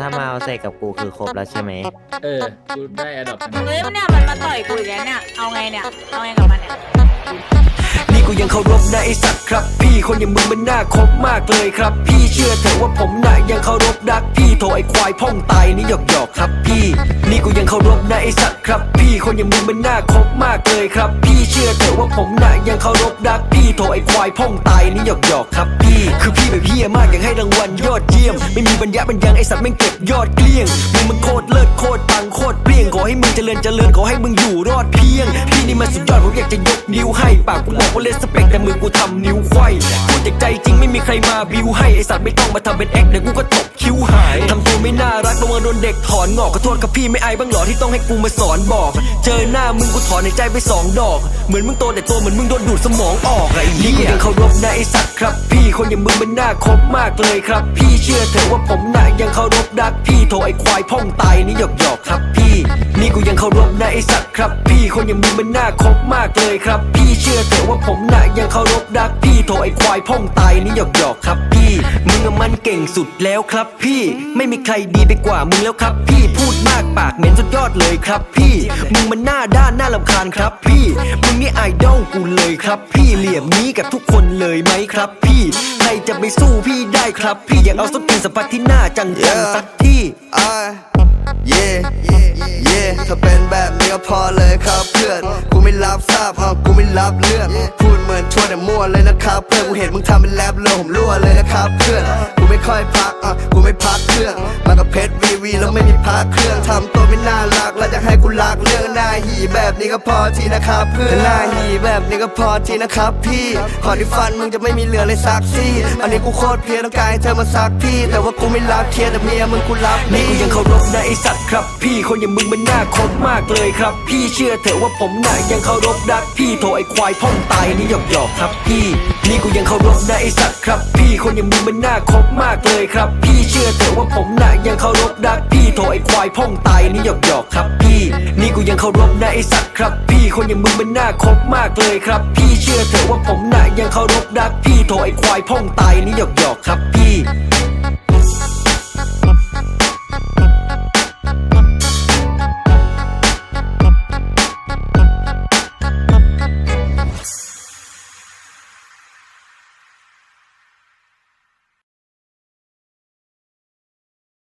ถ้ามาเอาใส่กับกูคือครบแล้วใช่ไหมเออกูได้อดอปเฮ้ยเนี่ยมันมาต่อยกูอีกแล้วเนี่ย เอาไงเนี่ย เอาไงกับมันเนี่ยนี่ กูยังเคารพนะไอสัตว์ครับ พี่คนอย่างมึงมันน่าคบมากเลยครับ พี่เชื่อเถอะว่าผมน่ะยังเคารพรักพี่โถไอควายพ่องตายนี่หยอกหยอกครับพี่ นี่กูยังเคารพนะไอสัตว์ครับ พี่คนอย่างมึงมันน่าคบมากเลยครับ พี่เชื่อเถอะว่าผมน่ะยังเคารพรักพี่โถไอควายพ่องตายนี่หยอกหยอกครับพี่ คือพี่แบบเฮียมากอยากให้รางวัลยอดเยี่ยม ไม่มีปัญญาบรรยังไอสัตว์แม่งเก็บยอดเกลี้ยงมึงมันโคตรเลิศโคตรปังโคตรเปรี้ยงขอให้มึงเจริญเจริญขอให้มึงอยู่รอดเพียง พี่นี่มันสุดยอดผมอยากจะยกนิ้วให้ปากกูบอกว่าเลสเปกแต่มือกูทำนิ้วไขว้พูดจากใจจริงไม่มีใครมาบิวให้ไอสัตว์ไม่ต้องมาทำเป็นแอคเดี๋ยวกูก็ตบคิ้วหายทำตัวไม่น่ารักระวังโดนเด็กถอนงอกขอโทษครับพี่ไม่อายบ้างหรอที่ต้องให้กูมาสอนบอก เจอหน้ามึงกูถอนในใจไปสองดอก เหมือนมึงโตแต่ตัวเหมือนมึงโดนดูดสมองออกไอ้เหี้ยนี่กูยังเคารพนะไอสัตว์ครับ พี่คนอย่างมึงมันน่าคบมากเลยครับ พี่เชื่อเถอะว่าผมน่ะยังเคารพรักพี่โถไอควายพ่องตายนี่หยอกหยอกครับพี่ นี่กูยังเคารพนะไอสัตว์ครับ พี่คนอย่างมึงมันน่าคบมากเลยครับ เชื่อเถอะว่าผมน่ะยังเคารพรักพี่โถไอควายพ่องตายนี่หยอกหยอกครับพี่ มึงมันเก่งสุดแล้วครับพี่ ไม่มีใครดีไปกว่ามึงแล้วครับพี่ พูดมากปากเหม็นสุดยอดเลยครับพี่ มึงมันหน้าด้านหน่ารำคาญครับพี่ มึงนี่ไอดอลกูเลยครับพี่เหลี่ยมนี้กับทุกคนเลยไหมครับพี่ ใครจะไปสู้พี่ได้ครับพี่อยากเอาสกินสัมผัสที่หน้าจังๆสักที่เย่เย่ถ้าเป็นแบบนี้ก็พอเลยครับ เพื่อนกูไม่รับทราบอะกูไม่รับเรื่องพูดเหมือนชวนแต่มั่วเลยนะครับเพื่อน กูเห็นมึงทำเป็นแลบเลยผมรั่วเลยนะครับเพื่อน กูไม่ค่อยพัก กูไม่พักเครื่องมากับเพชรวีวีแล้วไม่มีพักเครื่องทำตัวไม่น่ารักแล้วจะให้กูรักเรื่องหน้าหีแบบนี้ก็พอทีนะครับเพื่อนหน้าหีแบบนี้ก็พอทีนะครับพี่ขอที่ฟันมึงจะไม่มีเหลือเลยสักซี่อันนี้กูโคตรเพียต้องการให้เธอมาซักพี่แต่ว่ากูไม่รับเคียร์แต่เมียมึงกูรับนี่กูยังเคารพนะไอสัตว์ครับ พี่คนอย่างมึงมันน่าคบมากเลยครับ พี่เชื่อเถอะว่าผมน่ะยังเคารพรักพี่โถไอควายพ่องตายนี่หยอกหยอกครับพี่ นี่กูยังเคารพนะไอสัตว์ครับ พี่คนอย่างมึงมันน่าคบมากเลยครับ พี่เชื่อเถอะว่าผมน่ะยังเคารพรักพี่โถไอควายพ่องตายนี่หยอกหยอกครับพี่ นี่กูยังเคารพนะไอสัตว์ครับพี่คนอย่างมึงมันน่าคบมากเลยครับ พี่เชื่อเถอะว่าผมน่ะยังเคารพรักพี่โถไอควายพ่องตายนี่หยอกหยอกครับพี่